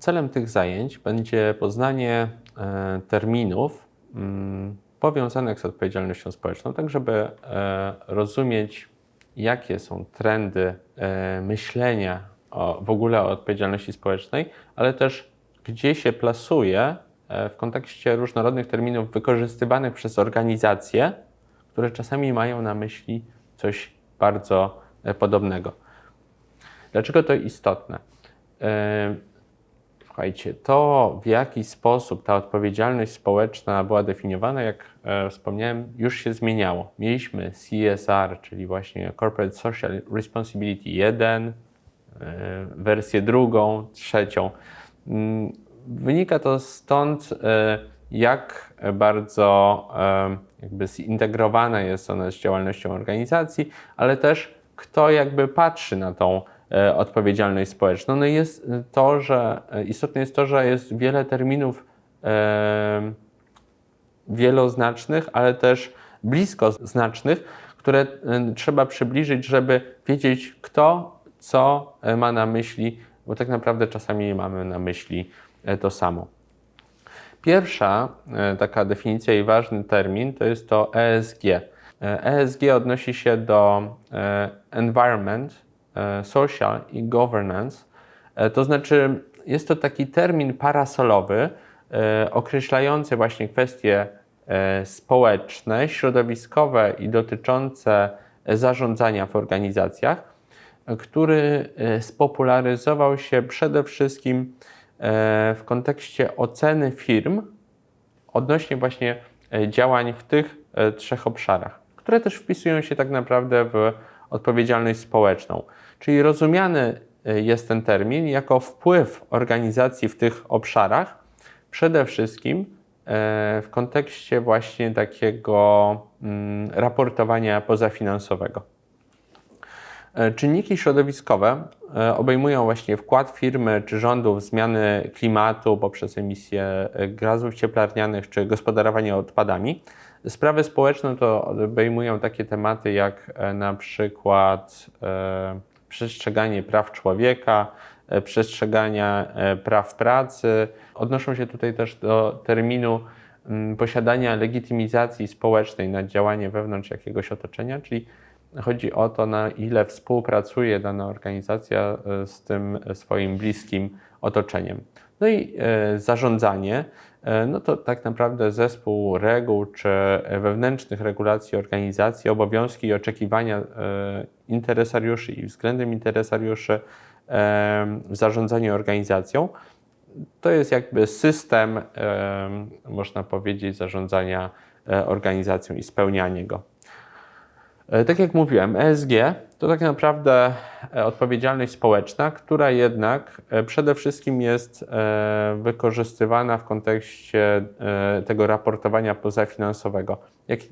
Celem tych zajęć będzie poznanie e, terminów mm, powiązanych z odpowiedzialnością społeczną, tak żeby e, rozumieć, jakie są trendy e, myślenia o, w ogóle o odpowiedzialności społecznej, ale też gdzie się plasuje w kontekście różnorodnych terminów wykorzystywanych przez organizacje, które czasami mają na myśli coś bardzo podobnego. Dlaczego to istotne? Słuchajcie, to w jaki sposób ta odpowiedzialność społeczna była definiowana, jak e, wspomniałem, już się zmieniało. Mieliśmy CSR, czyli właśnie Corporate Social Responsibility 1, e, wersję drugą, trzecią. Mm, Wynika to stąd, e, jak bardzo e, jakby zintegrowana jest ona z działalnością organizacji, ale też kto jakby patrzy na tą odpowiedzialność społeczną. No i jest to, że e, istotne jest to, że jest wiele terminów e, wieloznacznych, ale też bliskoznacznych, które e, trzeba przybliżyć, żeby wiedzieć, kto co e, ma na myśli, bo tak naprawdę czasami mamy na myśli e, to samo. Pierwsza e, taka definicja i ważny termin to jest to ESG. E, ESG odnosi się do e, Environment, e, Social i Governance. E, To znaczy, jest to taki termin parasolowy e, określający właśnie kwestie e, społeczne, środowiskowe i dotyczące zarządzania w organizacjach, e, który e, spopularyzował się przede wszystkim e, w kontekście oceny firm odnośnie właśnie e, działań w tych e, trzech obszarach, które też wpisują się tak naprawdę w odpowiedzialność społeczną. Czyli rozumiany e, jest ten termin jako wpływ organizacji w tych obszarach, przede wszystkim e, w kontekście właśnie takiego mm, raportowania pozafinansowego. E, Czynniki środowiskowe obejmują właśnie wkład firmy czy rządu w zmiany klimatu poprzez emisję gazów cieplarnianych czy gospodarowanie odpadami. Sprawy społeczne to obejmują takie tematy jak e, na przykład e, przestrzeganie praw człowieka, e, przestrzegania praw pracy. Odnoszą się tutaj też do terminu mm, posiadania legitymizacji społecznej na działanie wewnątrz jakiegoś otoczenia, czyli Chodzi o to, na ile współpracuje dana organizacja z tym swoim bliskim otoczeniem. No i zarządzanie, no to tak naprawdę zespół reguł czy wewnętrznych regulacji organizacji, obowiązki i oczekiwania e, interesariuszy i względem interesariuszy e, w zarządzaniu organizacją. To jest jakby system, e, można powiedzieć, zarządzania e, organizacją i spełnianie go. E, Tak jak mówiłem, ESG to tak naprawdę e, odpowiedzialność społeczna, która jednak e, przede wszystkim jest e, wykorzystywana w kontekście tego raportowania pozafinansowego.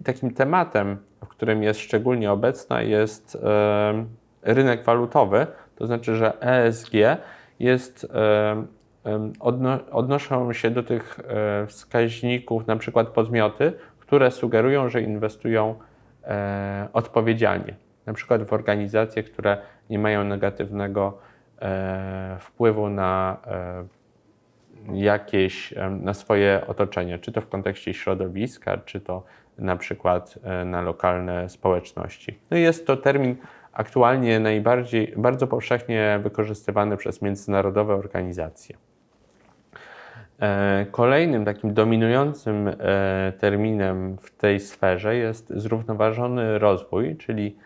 Takim tematem, w którym jest szczególnie obecna, jest rynek walutowy, to znaczy, że ESG jest odno, odnoszą się do tych wskaźników, na przykład podmioty, które sugerują, że inwestują odpowiedzialnie. Na przykład w organizacje, które nie mają negatywnego e, wpływu na e, jakieś, em, na swoje otoczenie, czy to w kontekście środowiska, czy to na przykład e, na lokalne społeczności. No i jest to termin aktualnie najbardziej, bardzo powszechnie wykorzystywany przez międzynarodowe organizacje. E, Kolejnym takim dominującym e, terminem w tej sferze jest zrównoważony rozwój, czyli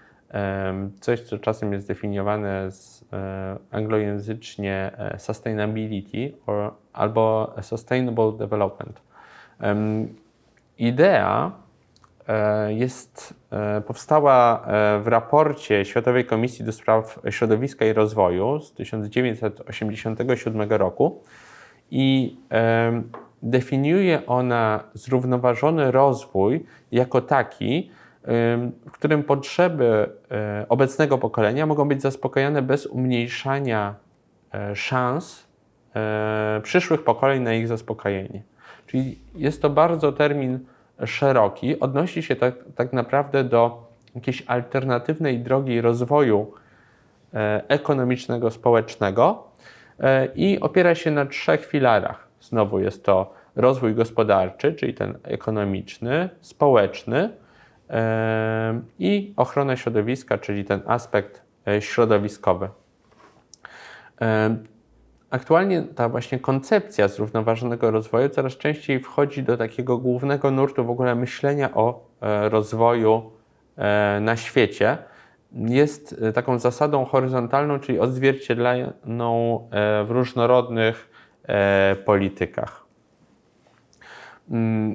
coś, co czasem jest definiowane z e, anglojęzycznie e, sustainability or, albo sustainable development. Idea e, jest, powstała w raporcie Światowej Komisji do Spraw Środowiska i Rozwoju z 1987 roku i definiuje ona zrównoważony rozwój jako taki, w którym potrzeby e, obecnego pokolenia mogą być zaspokojone bez umniejszania e, szans e, przyszłych pokoleń na ich zaspokojenie. Czyli jest to bardzo termin szeroki, odnosi się tak, tak naprawdę do jakiejś alternatywnej drogi rozwoju e, ekonomicznego, społecznego, i opiera się na trzech filarach. Znowu jest to rozwój gospodarczy, czyli ten ekonomiczny, społeczny i ochrona środowiska, czyli ten aspekt e, środowiskowy. Aktualnie ta właśnie koncepcja zrównoważonego rozwoju coraz częściej wchodzi do takiego głównego nurtu w ogóle myślenia o rozwoju na świecie jest e, taką zasadą horyzontalną, czyli odzwierciedlaną e, w różnorodnych e, politykach. Mm,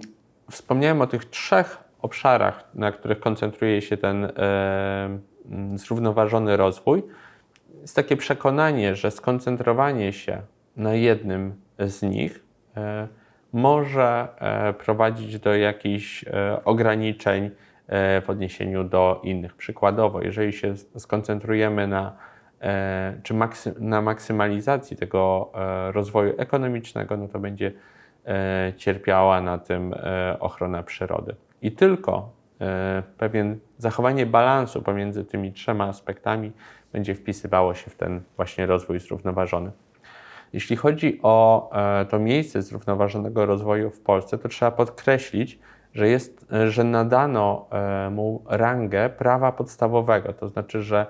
wspomniałem o tych trzech obszarach, na których koncentruje się ten mm, zrównoważony rozwój. Jest takie przekonanie, że skoncentrowanie się na jednym z nich może prowadzić do jakichś ograniczeń E, w odniesieniu do innych. Przykładowo, jeżeli się skoncentrujemy na, e, czy maksy, na maksymalizacji tego e, rozwoju ekonomicznego, no to będzie cierpiała na tym ochrona przyrody. I tylko pewien zachowanie balansu pomiędzy tymi trzema aspektami będzie wpisywało się w ten właśnie rozwój zrównoważony. Jeśli chodzi o to miejsce zrównoważonego rozwoju w Polsce, to trzeba podkreślić, że, jest, że nadano e, mu rangę prawa podstawowego, to znaczy, że e,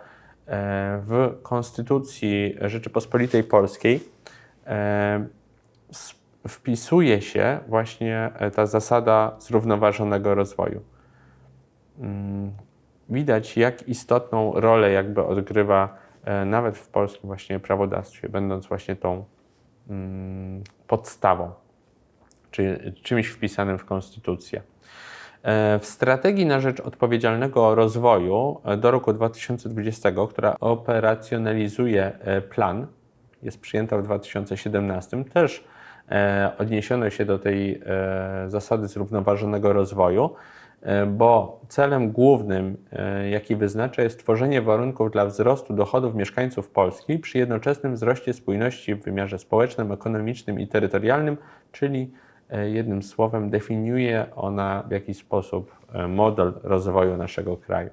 w Konstytucji Rzeczypospolitej Polskiej e, wpisuje się właśnie ta zasada zrównoważonego rozwoju. Mm, widać, jak istotną rolę jakby odgrywa nawet w polskim właśnie prawodawstwie, będąc właśnie tą mm, podstawą, czyli czymś wpisanym w konstytucję. E, w strategii na rzecz odpowiedzialnego rozwoju e, do roku 2020, która operacjonalizuje e, plan, jest przyjęta w 2017, też odniesiono się do tej zasady zrównoważonego rozwoju, bo celem głównym, jaki wyznacza, jest tworzenie warunków dla wzrostu dochodów mieszkańców Polski przy jednoczesnym wzroście spójności w wymiarze społecznym, ekonomicznym i terytorialnym, czyli E, jednym słowem definiuje ona w jakiś sposób e, model rozwoju naszego kraju.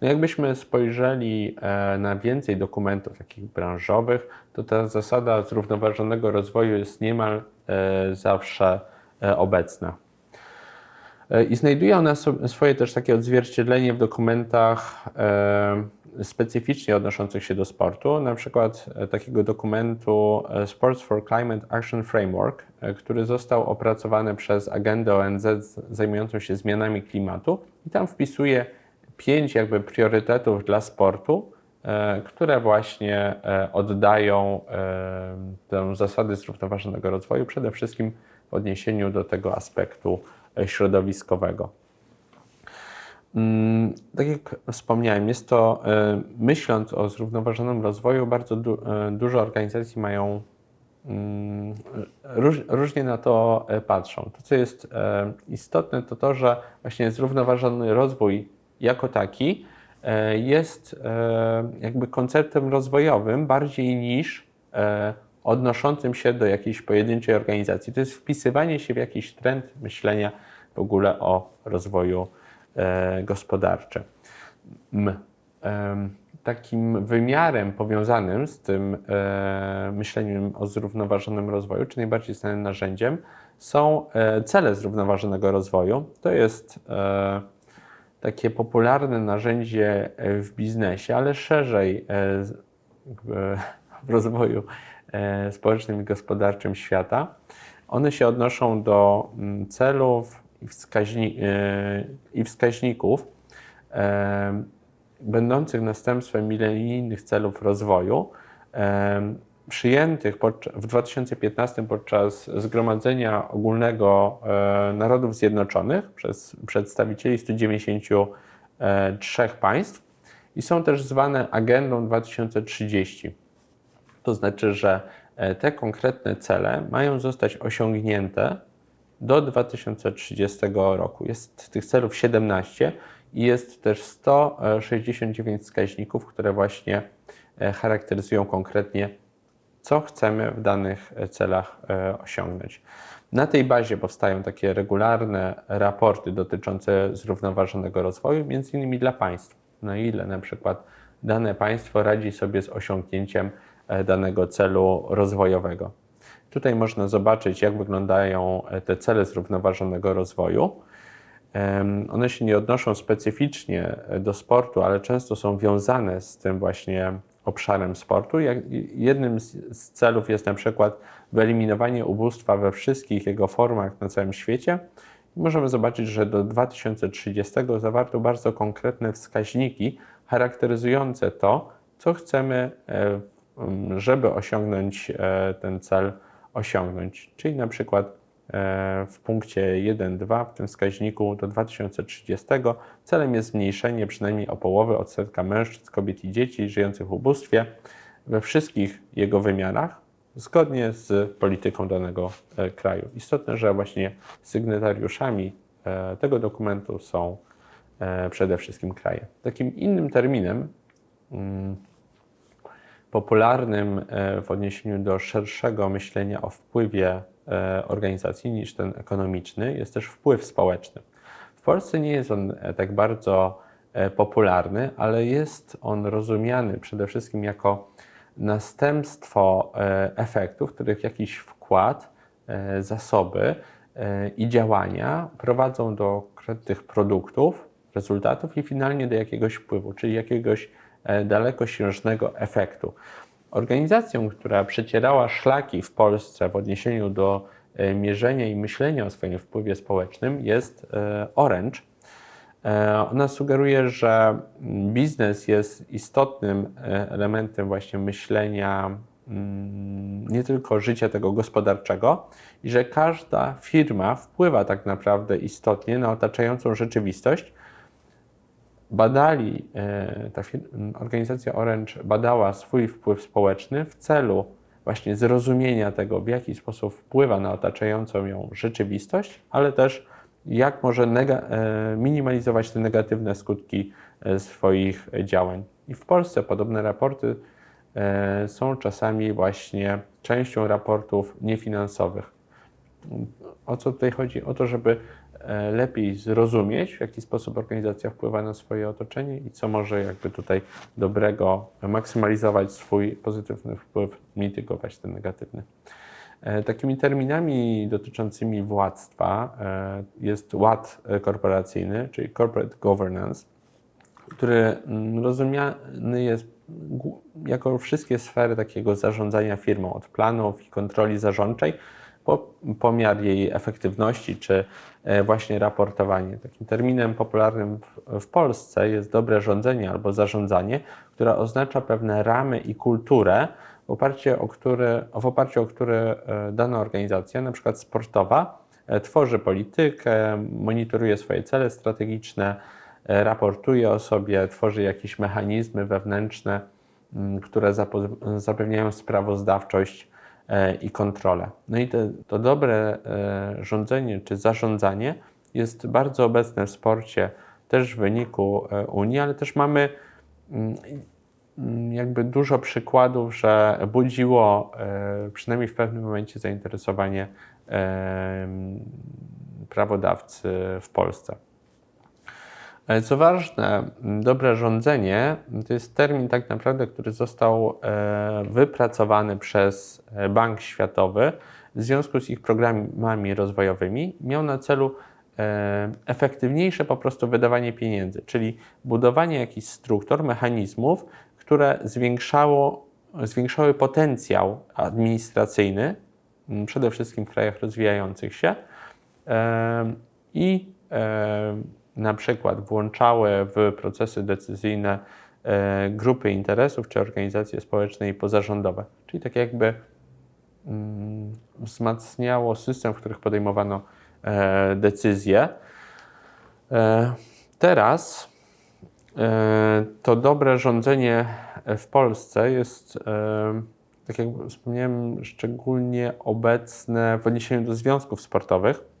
No jakbyśmy spojrzeli e, na więcej dokumentów takich branżowych, to ta zasada zrównoważonego rozwoju jest niemal zawsze obecna. I znajduje ona swoje też takie odzwierciedlenie w dokumentach specyficznie odnoszących się do sportu, na przykład e, takiego dokumentu e, Sports for Climate Action Framework, e, który został opracowany przez agendę ONZ zajmującą się zmianami klimatu i tam wpisuje pięć jakby priorytetów dla sportu, które właśnie oddają tę zasady zrównoważonego rozwoju, przede wszystkim w odniesieniu do tego aspektu środowiskowego. Mm, tak jak wspomniałem, jest to, e, myśląc o zrównoważonym rozwoju, bardzo du e, dużo organizacji mają mm, róż, różnie na to e, patrzą. To, co jest istotne, to to, że właśnie zrównoważony rozwój jako taki jest jakby konceptem rozwojowym bardziej niż odnoszącym się do jakiejś pojedynczej organizacji. To jest wpisywanie się w jakiś trend myślenia w ogóle o rozwoju E, gospodarcze. Takim wymiarem powiązanym z tym e, myśleniem o zrównoważonym rozwoju, czy najbardziej znanym narzędziem, są e, cele zrównoważonego rozwoju. To jest takie popularne narzędzie w biznesie, ale szerzej w rozwoju społecznym i gospodarczym świata. One się odnoszą do mm, celów, i, wskaźni, e, i wskaźników e, będących następstwem milenijnych celów rozwoju, e, przyjętych w 2015 podczas Zgromadzenia Ogólnego Narodów Zjednoczonych przez przedstawicieli 193 państw i są też zwane Agendą 2030. To znaczy, że te konkretne cele mają zostać osiągnięte do 2030 roku. Jest tych celów 17 i jest też 169 wskaźników, które właśnie e, charakteryzują konkretnie, co chcemy w danych e, celach e, osiągnąć. Na tej bazie powstają takie regularne raporty dotyczące zrównoważonego rozwoju, między innymi dla państw. Na ile na przykład dane państwo radzi sobie z osiągnięciem e, danego celu rozwojowego. Tutaj można zobaczyć, jak wyglądają te cele zrównoważonego rozwoju. One się nie odnoszą specyficznie do sportu, ale często są wiązane z tym właśnie obszarem sportu. Jednym z, celów jest na przykład wyeliminowanie ubóstwa we wszystkich jego formach na całym świecie. Możemy zobaczyć, że do 2030 zawarto bardzo konkretne wskaźniki charakteryzujące to, co chcemy, e, żeby osiągnąć e, ten cel osiągnąć. Czyli na przykład w punkcie 1.2 w tym wskaźniku do 2030 celem jest zmniejszenie przynajmniej o połowę odsetka mężczyzn, kobiet i dzieci żyjących w ubóstwie we wszystkich jego wymiarach, zgodnie z polityką danego e, kraju. Istotne, że właśnie sygnatariuszami e, tego dokumentu są e, przede wszystkim kraje. Takim innym terminem mm, popularnym e, w odniesieniu do szerszego myślenia o wpływie e, organizacji niż ten ekonomiczny jest też wpływ społeczny. W Polsce nie jest on e, tak bardzo e, popularny, ale jest on rozumiany przede wszystkim jako następstwo e, efektów, których jakiś wkład, e, zasoby e, i działania prowadzą do konkretnych produktów, rezultatów i finalnie do jakiegoś wpływu, czyli jakiegoś e, dalekosiężnego efektu. Organizacją, która przecierała szlaki w Polsce w odniesieniu do e, mierzenia i myślenia o swoim wpływie społecznym jest e, Orange. E, Ona sugeruje, że biznes jest istotnym elementem właśnie myślenia mm, nie tylko życia tego gospodarczego i że każda firma wpływa tak naprawdę istotnie na otaczającą rzeczywistość. Badali, e, ta organizacja Orange badała swój wpływ społeczny w celu właśnie zrozumienia tego, w jaki sposób wpływa na otaczającą ją rzeczywistość, ale też jak może e, minimalizować te negatywne skutki e, swoich działań. I w Polsce podobne raporty są czasami właśnie częścią raportów niefinansowych. O co tutaj chodzi? O to, żeby lepiej zrozumieć, w jaki sposób organizacja wpływa na swoje otoczenie i co może jakby tutaj dobrego maksymalizować swój pozytywny wpływ, mitygować ten negatywny. E, Takimi terminami dotyczącymi władztwa e, jest ład e, korporacyjny, czyli corporate governance, który mm, rozumiany jest jako wszystkie sfery takiego zarządzania firmą, od planów i kontroli zarządczej, pomiar jej efektywności, czy e, właśnie raportowanie. Takim terminem popularnym w, Polsce jest dobre rządzenie albo zarządzanie, które oznacza pewne ramy i kulturę, w oparciu o które, w oparciu o które e, dana organizacja, na przykład sportowa, e, tworzy politykę, monitoruje swoje cele strategiczne, raportuje o sobie, tworzy jakieś mechanizmy wewnętrzne, które zapewniają sprawozdawczość i kontrolę. No i te, to dobre e, rządzenie czy zarządzanie jest bardzo obecne w sporcie, też w wyniku e, Unii, ale też mamy mm, mm, jakby dużo przykładów, że budziło e, przynajmniej w pewnym momencie zainteresowanie e, prawodawcy w Polsce. Co ważne, dobre rządzenie to jest termin tak naprawdę, który został e, wypracowany przez e, Bank Światowy w związku z ich programami rozwojowymi. Miał na celu e, efektywniejsze po prostu wydawanie pieniędzy, czyli budowanie jakichś struktur, mechanizmów, które zwiększało, zwiększały potencjał administracyjny, przede wszystkim w krajach rozwijających się, i na przykład włączały w procesy decyzyjne e, grupy interesów czy organizacje społeczne i pozarządowe. Czyli tak jakby mm, wzmacniało system, w których podejmowano e, decyzje. E, teraz to dobre rządzenie w Polsce jest, tak jak wspomniałem, szczególnie obecne w odniesieniu do związków sportowych.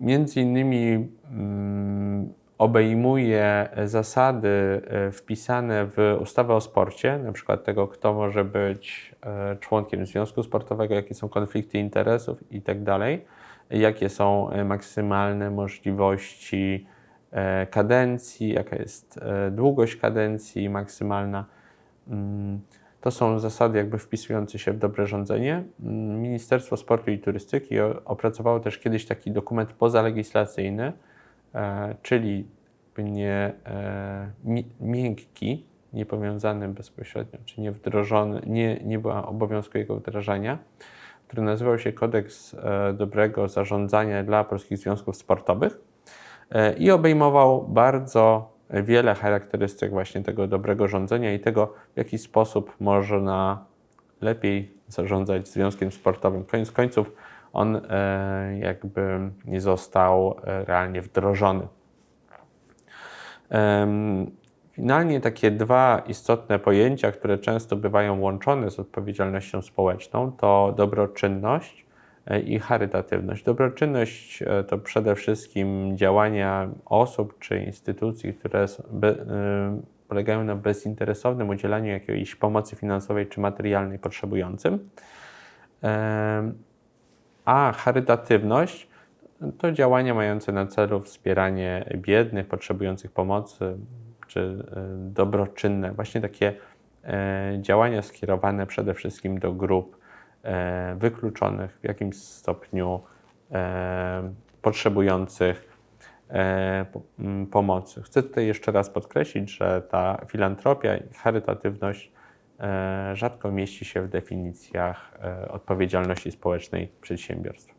Między innymi mm, obejmuje zasady e, wpisane w ustawę o sporcie, na przykład tego, kto może być e, członkiem związku sportowego, jakie są konflikty interesów i tak jakie są e, maksymalne możliwości kadencji, jaka jest długość kadencji maksymalna. To są zasady jakby wpisujące się w dobre rządzenie. Mm, Ministerstwo Sportu i Turystyki opracowało też kiedyś taki dokument pozalegislacyjny, e, czyli nie e, mi- miękki, niepowiązany bezpośrednio, czy nie wdrożony, nie, nie była obowiązku jego wdrażania, który nazywał się Kodeks e, Dobrego Zarządzania dla Polskich Związków Sportowych i obejmował bardzo wiele charakterystyk właśnie tego dobrego rządzenia i tego, w jaki sposób można lepiej zarządzać związkiem sportowym. Koniec końców on e, jakby nie został e, realnie wdrożony. Finalnie takie dwa istotne pojęcia, które często bywają łączone z odpowiedzialnością społeczną, to dobroczynność i charytatywność. Dobroczynność e, to przede wszystkim działania osób czy instytucji, które y, polegają na bezinteresownym udzielaniu jakiejś pomocy finansowej czy materialnej potrzebującym. A charytatywność to działania mające na celu wspieranie biednych, potrzebujących pomocy, czy e, dobroczynne, właśnie takie e, działania skierowane przede wszystkim do grup e, wykluczonych, w jakimś stopniu e, potrzebujących e, pomocy. Chcę tutaj jeszcze raz podkreślić, że ta filantropia i charytatywność e, rzadko mieści się w definicjach e, odpowiedzialności społecznej przedsiębiorstw.